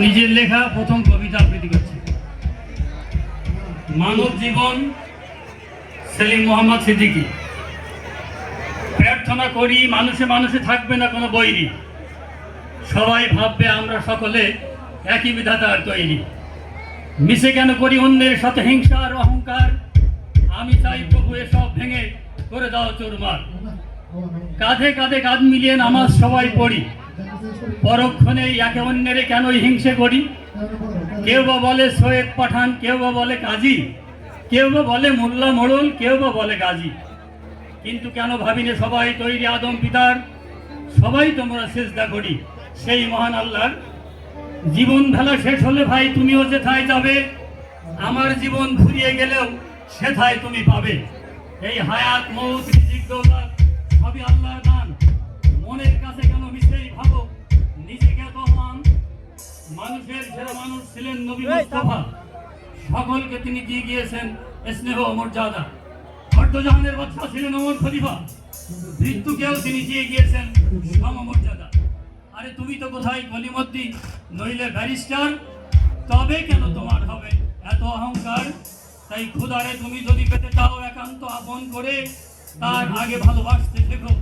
নিজের লেখা প্রথম কবিতা আবৃত্তি করছি। মানব জীবন সেলিম মোহাম্মদ সিদ্দিকী। প্রার্থনা করি মানুষে মানুষে থাকবে না কোনো বৈরী। সবাই ভাববে আমরা সকলে একই বিধাতার তৈরি। মিশে কেন করি অন্যের সাথে হিংসা আর অহংকার? আমি চাই প্রভু এসব ভেঙে করে দাও চোরমার। কাঁধে কাঁধে কাঁধ মিলিয়ে নামাজ সবাই পড়ি। পরক্ষণে একে অন্যের কেন হিংসে করি? কেউ বা বলে সৈয়দ পাঠান, কেউ বা বলে কাজী, কেউ বা বলে মোল্লা মোড়ল, কেউ বা বলে গাজী। কিন্তু কেন ভাবিনে সবাই তৈরি আদম পিতার? সবাই তোমরা চেষ্টা করি। সেই মহান আল্লাহর জীবন ভেলা শেষ হলে ভাই তুমিও যেথায় যাবে, আমার জীবন ফুরিয়ে গেলেও সেথায় তুমি পাবে। এই হায়াত, মৌত, রিজিক মানুষের সেরা মানুষ ছিলেন নবী মুস্তফা। সকলকে তিনি দিয়ে গিয়েছেন স্নেহ মর্যাদা অর্ধজাহানের বাচ্চা ছিলেন অমর খলিফা। মৃত্যুকেও তিনি দিয়ে গিয়েছেন সমমর্যাদা আরে তুমি তো কোথায় গলিমদ্দি নইলে ব্যারিস্টার? তবে কেন তোমার হবে এত অহংকার? তাই খুদারে তুমি যদি পেতে চাও একান্ত আপন করে তার আগে ভালোবাসতে শেখো।